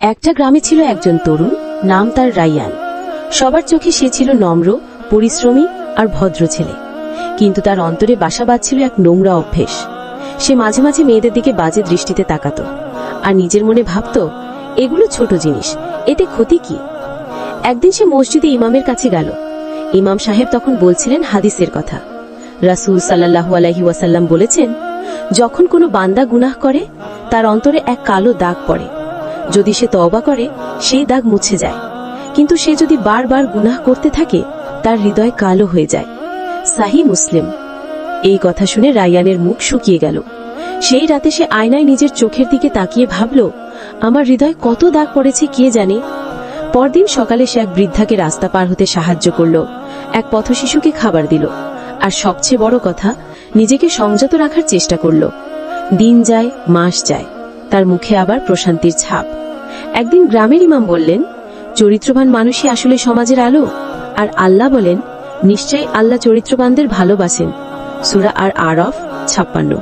একটা গ্রামে ছিল একজন তরুণ, নাম তার রাইয়ান। সবার চোখে সে ছিল নম্র, পরিশ্রমী আর ভদ্র ছেলে। কিন্তু তার অন্তরে বাসা বাঁধছিল এক নোংরা অভ্যেস। সে মাঝে মাঝে মেয়েদের দিকে বাজে দৃষ্টিতে তাকাতো আর নিজের মনে ভাবতো, এগুলো ছোট জিনিস, এতে ক্ষতি কি? একদিন সে মসজিদে ইমামের কাছে গেল। ইমাম সাহেব তখন বলছিলেন হাদিসের কথা। রাসূল সাল্লাল্লাহু আলাইহি ওয়াসাল্লাম বলেছেন, যখন কোনো বান্দা গুনাহ করে, তার অন্তরে এক কালো দাগ পড়ে। যদি সে তওবা করে, সেই দাগ মুছে যায়। কিন্তু সে যদি বারবার গুনাহ করতে থাকে, তার হৃদয় কালো হয়ে যায়। সাহি মুসলিম। এই কথা শুনে রায়ানের মুখ শুকিয়ে গেল। সেই রাতে সে আয়নায় নিজের চোখের দিকে তাকিয়ে ভাবল, আমার হৃদয় কত দাগ পড়েছে কে জানে? পরদিন সকালে সে এক বৃদ্ধাকে রাস্তা পার হতে সাহায্য করল। এক পথশিশুকে খাবার দিল। আর সবচেয়ে বড় কথা, নিজেকে সংযত রাখার চেষ্টা করল। দিন যায়, মাস যায়। তার মুখে আবার প্রশান্তির ছাপ। একদিন গ্রামের ইমাম বললেন, চরিত্রবান মানুষই আসলে সমাজের আলো। আর আল্লাহ বলেন, নিশ্চয়ই আল্লাহ চরিত্রবানদের ভালোবাসেন। সুরা আর আরফ ছাপ্পান্ন।